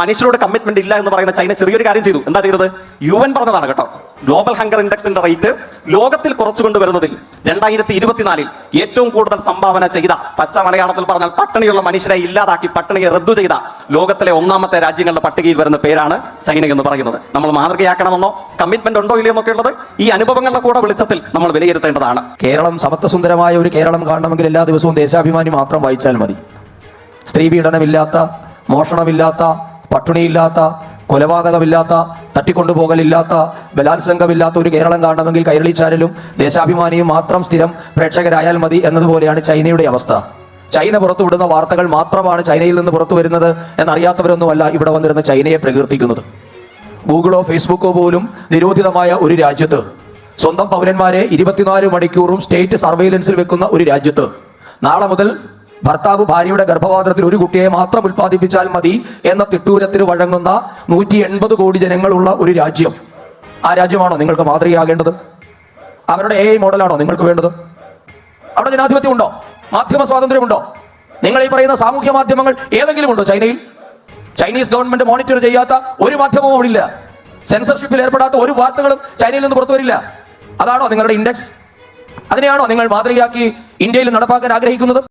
മനുഷ്യരോട് കമ്മിറ്റ്മെന്റ് ഇല്ല എന്ന് പറയുന്ന ചൈന ചെറിയൊരു കാര്യം ചെയ്തു. എന്താ ചെയ്തത്? യു എൻ പറഞ്ഞതാണ് കേട്ടോ. ഗ്ലോബൽ ഹങ്കർ ഇൻഡെക്സിന്റെ റേറ്റ് ലോകത്തിൽ കുറച്ചു കൊണ്ടുവരുന്നതിൽ രണ്ടായിരത്തി ഇരുപത്തിനാലിൽ ഏറ്റവും കൂടുതൽ സംഭാവന ചെയ്ത പച്ച മലയാളത്തിൽ പറഞ്ഞാൽ പട്ടിണിയുള്ള മനുഷ്യരെ ഇല്ലാതാക്കി പട്ടിണിയെ റദ്ദു ചെയ്ത ലോകത്തിലെ ഒന്നാമത്തെ രാജ്യങ്ങളുടെ പട്ടികയിൽ വരുന്ന പേരാണ് ചൈന എന്ന് പറയുന്നത്. നമ്മൾ മാതൃകയാക്കണമെന്നോ കമ്മിറ്റ്മെന്റ് ഉണ്ടോ ഇല്ലയോ എന്നൊക്കെ ഉള്ളത് ഈ അനുഭവങ്ങളുടെ കൂടെ വെളിച്ചത്തിൽ നമ്മൾ വിലയിരുത്തേണ്ടതാണ്. കേരളം സമത്വസുന്ദരമായ ഒരു കേരളം കാണണമെങ്കിൽ എല്ലാ ദിവസവും ദേശാഭിമാനി മാത്രം വായിച്ചാൽ മതി. സ്ത്രീ പീഡനമില്ലാത്ത മോഷണമില്ലാത്ത പട്ടിണിയില്ലാത്ത കൊലപാതകമില്ലാത്ത തട്ടിക്കൊണ്ടുപോകലില്ലാത്ത ബലാത്സംഗമില്ലാത്ത ഒരു കേരളം കാണണമെങ്കിൽ കൈരളി ചാനലും ദേശാഭിമാനിയും മാത്രം സ്ഥിരം പ്രേക്ഷകരായാൽ മതി എന്നതുപോലെയാണ് ചൈനയുടെ അവസ്ഥ. ചൈന പുറത്തുവിടുന്ന വാർത്തകൾ മാത്രമാണ് ചൈനയിൽ നിന്ന് പുറത്തു വരുന്നത് എന്നറിയാത്തവരൊന്നുമല്ല ഇവിടെ വന്നിരുന്ന ചൈനയെ പ്രകീർത്തിക്കുന്നത്. ഗൂഗിളോ ഫേസ്ബുക്കോ പോലും നിരോധിതമായ ഒരു രാജ്യത്ത്. സ്വന്തം പൗരന്മാരെ ഇരുപത്തിനാല് മണിക്കൂറും സ്റ്റേറ്റ് സർവൈലൻസിൽ വെക്കുന്ന ഒരു രാജ്യത്ത്. നാളെ മുതൽ ഭർത്താവ് ഭാര്യയുടെ ഗർഭപാത്രത്തിൽ ഒരു കുട്ടിയെ മാത്രം ഉൽപ്പാദിപ്പിച്ചാൽ മതി എന്ന തിട്ടൂരത്തിന് വഴങ്ങുന്ന നൂറ്റി എൺപത് കോടി ജനങ്ങളുള്ള ഒരു രാജ്യം. ആ രാജ്യമാണോ നിങ്ങൾക്ക് മാതൃകയാകേണ്ടത്? അവരുടെ എ മോഡലാണോ നിങ്ങൾക്ക് വേണ്ടത്? അവിടെ ജനാധിപത്യം ഉണ്ടോ? മാധ്യമ സ്വാതന്ത്ര്യമുണ്ടോ നിങ്ങൾ ഈ പറയുന്ന സാമൂഹ്യ മാധ്യമങ്ങൾ ഏതെങ്കിലും ഉണ്ടോ ചൈനയിൽ? ചൈനീസ് ഗവൺമെന്റ് മോണിറ്റർ ചെയ്യാത്ത ഒരു മാധ്യമവും അവിടെ ഇല്ല. സെൻസർഷിപ്പിൽ ഏർപ്പെടാത്ത ഒരു വാർത്തകളും ചൈനയിൽ നിന്ന് പുറത്തു വരില്ല. അതാണോ നിങ്ങളുടെ ഇൻഡെക്സ് അതിനെയാണോ നിങ്ങൾ മാതൃകയാക്കി ഇന്ത്യയിൽ നടപ്പാക്കാൻ ആഗ്രഹിക്കുന്നത്?